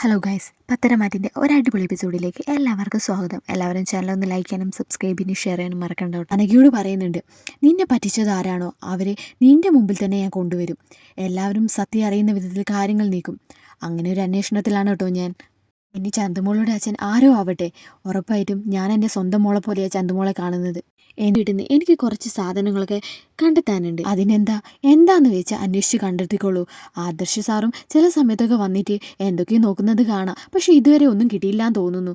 Hello guys പത്തരമാറ്റിന്റെ ഒരടിപൊളി എപ്പിസോഡിലേക്ക് എല്ലാവർക്കും സ്വാഗതം. എല്ലാവരും ചാനൽ ഒന്ന് ലൈക്ക് ചെയ്യാനും സബ്സ്ക്രൈബ് ചെയ്യാനും ഷെയർ ചെയ്യാനും മറക്കണ്ട കേട്ടോ. പറയുന്നുണ്ട് നിന്നെ പറ്റിച്ചത് ആരാണോ? അവരെ നിന്റെ മുമ്പിൽ തന്നെ ഞാൻ കൊണ്ടുവരും. എല്ലാവരും സത്യം അറിയുന്ന വിധത്തിൽ കാര്യങ്ങൾ നീക്കും. അങ്ങനെ ഒരു അന്വേഷണത്തിലാണ് കേട്ടോ ഞാൻ. ഇനി ചന്തുമോളുടെ അച്ഛൻ ആരോ ആവട്ടെ. ഉറപ്പായിട്ടും ഞാൻ എന്റെ സ്വന്തം മോളെ പോലെയാണ് ചന്തുമോളെ കാണുന്നത്. എന്നിട്ട് എനിക്ക് കുറച്ച് സാധനങ്ങളൊക്കെ കണ്ടെത്താനുണ്ട്. അതിനെന്താ? എന്താന്ന് വെച്ചാൽ അന്വേഷിച്ച് കണ്ടെത്തിക്കോളൂ. ആദർശ് സാറും ചില സമയത്തൊക്കെ വന്നിട്ട് എന്തൊക്കെയോ നോക്കുന്നത് കാണാം. പക്ഷെ ഇതുവരെ ഒന്നും കിട്ടിയില്ലാന്ന് തോന്നുന്നു.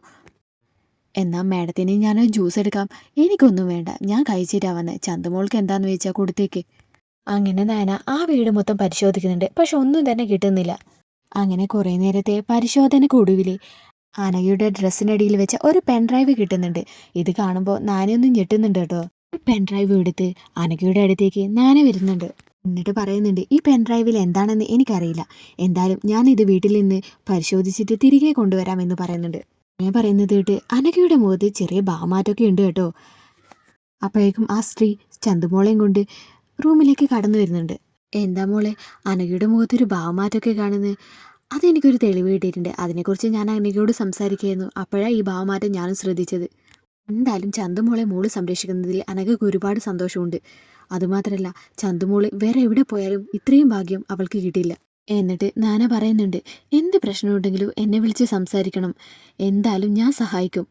എന്നാൽ മാഡത്തിന് ഞാൻ ജ്യൂസ് എടുക്കാം. എനിക്കൊന്നും വേണ്ട. ഞാൻ കഴിച്ചിട്ടാ വന്നത് ചന്തമോൾക്ക് എന്താന്ന് വെച്ചാൽ കൊടുത്തേക്ക്. അങ്ങനെ നയന ആ വീട് മൊത്തം പരിശോധിക്കുന്നുണ്ട്. പക്ഷെ ഒന്നും തന്നെ കിട്ടുന്നില്ല. അങ്ങനെ കുറേ നേരത്തെ പരിശോധനക്കൊടുവിൽ അനഘയുടെ ഡ്രസ്സിനടിയിൽ വെച്ച ഒരു പെൻഡ്രൈവ് കിട്ടുന്നുണ്ട്. ഇത് കാണുമ്പോൾ നാനൊന്നും ഞെട്ടുന്നുണ്ട് കേട്ടോ. പെൻഡ്രൈവ് എടുത്ത് അനഘയുടെ അടുത്തേക്ക് നാന വരുന്നുണ്ട്. എന്നിട്ട് പറയുന്നുണ്ട് ഈ പെൻഡ്രൈവിൽ എന്താണെന്ന് എനിക്കറിയില്ല. എന്തായാലും ഞാൻ ഇത് വീട്ടിൽ നിന്ന് പരിശോധിച്ചിട്ട് തിരികെ കൊണ്ടുവരാമെന്ന് പറയുന്നുണ്ട്. ഞാൻ പറയുന്നത് കേട്ട് അനകയുടെ മുഖത്ത് ചെറിയ ഭാമാറ്റമൊക്കെ ഉണ്ട് കേട്ടോ. അപ്പോഴേക്കും ആ സ്ത്രീ ചന്തുമോളെയും കൊണ്ട് റൂമിലേക്ക് കടന്നു വരുന്നുണ്ട്. എന്താ മോളെ? അനഘയുടെ മുഖത്തൊരു ഭാവമാറ്റമൊക്കെ കാണുന്നത് അതെനിക്കൊരു തെളിവ് കിട്ടിയിട്ടുണ്ട്. അതിനെക്കുറിച്ച് ഞാൻ അനഘയോട് സംസാരിക്കുകയായിരുന്നു. അപ്പോഴാണ് ഈ ഭാവമാറ്റം ഞാനും ശ്രദ്ധിച്ചത്. എന്തായാലും ചന്തുമോളെ മോൾ സംരക്ഷിക്കുന്നതിൽ അനഘയ്ക്ക് ഒരുപാട് സന്തോഷമുണ്ട്. അതുമാത്രമല്ല ചന്തുമോൾ വേറെ എവിടെ പോയാലും ഇത്രയും ഭാഗ്യം അവൾക്ക് കിട്ടിയില്ല. എന്നിട്ട് നാന പറയുന്നുണ്ട് എന്ത് പ്രശ്നമുണ്ടെങ്കിലും എന്നെ വിളിച്ച് സംസാരിക്കണം. എന്തായാലും ഞാൻ സഹായിക്കും.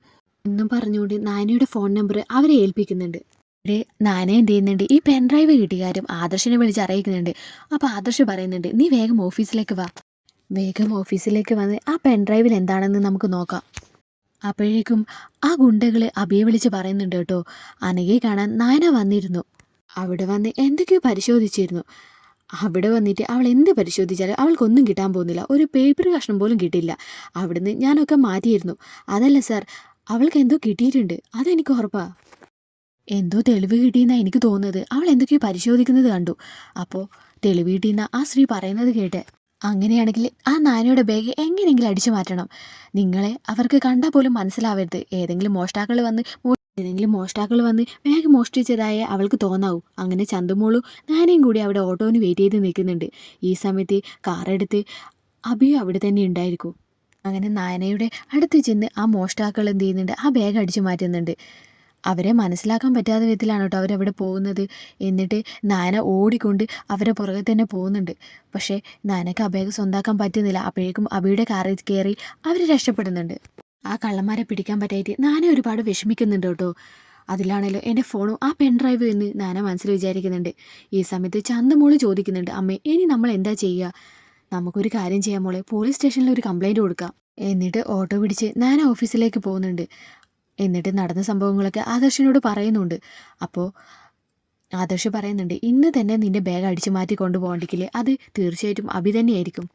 എന്നും പറഞ്ഞുകൊണ്ട് നാനയുടെ ഫോൺ നമ്പർ അവരെ ഏൽപ്പിക്കുന്നുണ്ട്. നാന എന്ത് ചെയ്യുന്നുണ്ട് ഈ പെൻഡ്രൈവ് കിട്ടിയ കാര്യം ആദർശിനെ വിളിച്ച് അറിയിക്കുന്നുണ്ട്. അപ്പോൾ ആദർശ് പറയുന്നുണ്ട് നീ വേഗം ഓഫീസിലേക്ക് വാ. വേഗം ഓഫീസിലേക്ക് വന്ന് ആ പെൻഡ്രൈവിൽ എന്താണെന്ന് നമുക്ക് നോക്കാം. അപ്പോഴേക്കും ആ ഗുണ്ടകൾ അബിയെ വിളിച്ച് പറയുന്നുണ്ട് കേട്ടോ. അനഘയെ കാണാൻ നാന വന്നിരുന്നു. അവിടെ വന്ന് എന്തൊക്കെയോ പരിശോധിച്ചിരുന്നു. അവിടെ വന്നിട്ട് അവൾ എന്ത് പരിശോധിച്ചാലും അവൾക്കൊന്നും കിട്ടാൻ പോകുന്നില്ല. ഒരു പേപ്പർ കഷ്ണം പോലും കിട്ടില്ല അവിടുന്ന് ഞാനൊക്കെ മാറ്റിയിരുന്നു. അതല്ല സാർ അവൾക്ക് എന്തോ കിട്ടിയിട്ടുണ്ട്. അതെനിക്ക് ഉറപ്പാ. എന്തോ തെളിവ് കിട്ടിയെന്നാണ് എനിക്ക് തോന്നുന്നത്. അവൾ എന്തൊക്കെയോ പരിശോധിക്കുന്നത് കണ്ടു. അപ്പോൾ തെളിവ് കിട്ടിയെന്ന ആ സ്ത്രീ പറയുന്നത് കേട്ട് അങ്ങനെയാണെങ്കിൽ ആ നാനയുടെ ബാഗ് എങ്ങനെയെങ്കിലും അടിച്ചു മാറ്റണം. നിങ്ങളെ അവർക്ക് കണ്ടാൽ പോലും മനസ്സിലാവരുത്. ഏതെങ്കിലും മോഷ്ടാക്കൾ വന്ന് ഏതെങ്കിലും മോഷ്ടാക്കൾ വന്ന് ബാഗ് മോഷ്ടിച്ചതായ അവൾക്ക് തോന്നാവൂ. അങ്ങനെ ചന്തുമോളും നാനയും കൂടി അവിടെ ഓട്ടോന് വെയിറ്റ് ചെയ്ത് നിൽക്കുന്നുണ്ട്. ഈ സമയത്ത് കാറെടുത്ത് അഭിയും അവിടെ തന്നെ ഉണ്ടായിരിക്കും. അങ്ങനെ നാനയുടെ അടുത്ത് ചെന്ന് ആ മോഷ്ടാക്കൾ എന്ത് ചെയ്യുന്നുണ്ട്? ആ ബാഗ് അടിച്ചു മാറ്റുന്നുണ്ട്. അവരെ മനസ്സിലാക്കാൻ പറ്റാത്ത വിധത്തിലാണ് കേട്ടോ അവരവിടെ പോകുന്നത്. എന്നിട്ട് നാന ഓടിക്കൊണ്ട് അവരെ പുറകെ തന്നെ പോകുന്നുണ്ട്. പക്ഷേ നാനക്ക് ബാഗ് സ്വന്താക്കാൻ പറ്റുന്നില്ല. അപ്പോഴേക്കും അബിയുടെ കാറിൽ കയറി അവർ രക്ഷപ്പെടുന്നുണ്ട്. ആ കള്ളന്മാരെ പിടിക്കാൻ പറ്റായിട്ട് നാന ഒരുപാട് വിഷമിക്കുന്നുണ്ട് കേട്ടോ. അതിലാണല്ലോ എന്റെ ഫോണും ആ പെൻഡ്രൈവ് എന്ന് നാന മനസ്സിൽ വിചാരിക്കുന്നുണ്ട്. ഈ സമയത്ത് ചന്തമോൾ ചോദിക്കുന്നുണ്ട് അമ്മേ ഇനി നമ്മൾ എന്താ ചെയ്യുക നമുക്കൊരു കാര്യം ചെയ്യാൻ മോളെ. പോലീസ് സ്റ്റേഷനിൽ ഒരു കംപ്ലൈന്റ് കൊടുക്കാം. എന്നിട്ട് ഓട്ടോ പിടിച്ച് നാന ഓഫീസിലേക്ക് പോകുന്നുണ്ട്. എന്നിട്ട് നടന്ന സംഭവങ്ങളൊക്കെ ആദർശിനോട് പറയുന്നുണ്ട്. അപ്പോൾ ആദർശ് പറയുന്നുണ്ട് ഇന്ന് തന്നെ നിന്റെ ബാഗ് അടിച്ചു മാറ്റി കൊണ്ടുപോകണ്ടെങ്കിൽ അത് തീർച്ചയായിട്ടും അഭി തന്നെയായിരിക്കും.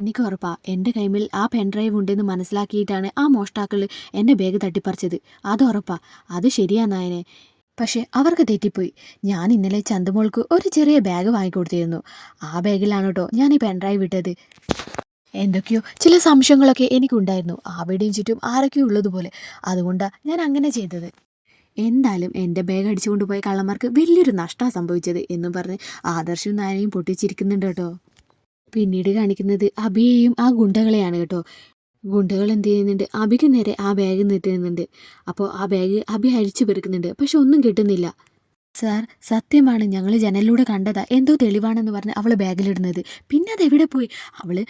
എനിക്ക് ഉറപ്പാ എന്റെ കൈമിൽ ആ പെൻഡ്രൈവ് ഉണ്ടെന്ന് മനസ്സിലാക്കിയിട്ടാണ് ആ മോഷ്ടാക്കൾ എന്റെ ബാഗ് തട്ടിപ്പറിച്ചത്. അത് ഉറപ്പാ അത് ശരിയാ നായനെ. പക്ഷെ അവർക്ക് തെറ്റിപ്പോയി. ഞാൻ ഇന്നലെ ചന്തമോൾക്ക് ഒരു ചെറിയ ബാഗ് വാങ്ങിക്കൊടുത്തിരുന്നു. ആ ബാഗിലാണ് കേട്ടോ ഞാൻ ഈ പെൻഡ്രൈവ് ഇട്ടത്. എന്തൊക്കെയോ ചില സംശയങ്ങളൊക്കെ എനിക്കുണ്ടായിരുന്നു. അവിടെയും ചുറ്റും ആരൊക്കെയോ ഉള്ളതുപോലെ. അതുകൊണ്ടാണ് ഞാൻ അങ്ങനെ ചെയ്തത്. എന്തായാലും എന്റെ ബാഗ് അടിച്ചുകൊണ്ട് പോയ കള്ളന്മാർക്ക് വലിയൊരു നഷ്ടമാണ് സംഭവിച്ചത് എന്നും പറഞ്ഞ് ആദർശവും നാനയും പൊട്ടിച്ചിരിക്കുന്നുണ്ട് കേട്ടോ. പിന്നീട് കാണിക്കുന്നത് അബിയെയും ആ ഗുണ്ടകളെയാണ് കേട്ടോ. ഗുണ്ടകൾ എന്ത് ചെയ്യുന്നുണ്ട്? അബിക്ക് നേരെ ആ ബാഗ് നിട്ടുന്നുണ്ട്. അപ്പോൾ ആ ബാഗ് അബി അഴിച്ചു പെറുക്കുന്നുണ്ട്. പക്ഷെ ഒന്നും കിട്ടുന്നില്ല. സാർ സത്യമാണ്. ഞങ്ങൾ ജനലിലൂടെ കണ്ടതാ. എന്തോ തെളിവാണെന്ന് പറഞ്ഞ് അവൾ ബാഗിലിടുന്നത് പിന്നെ അത് എവിടെ പോയി? അവൾ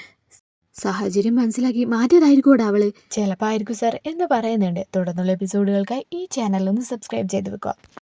സാഹചര്യം മനസ്സിലാക്കി മാറ്റിയതായിരിക്കും അവൾ. ചിലപ്പോൾ ആയിരിക്കും സാർ എന്ന് പറയുന്നുണ്ട്. തുടർന്നുള്ള എപ്പിസോഡുകൾക്കായി ഈ ചാനൽ ഒന്ന് സബ്സ്ക്രൈബ് ചെയ്ത് വെക്കുക.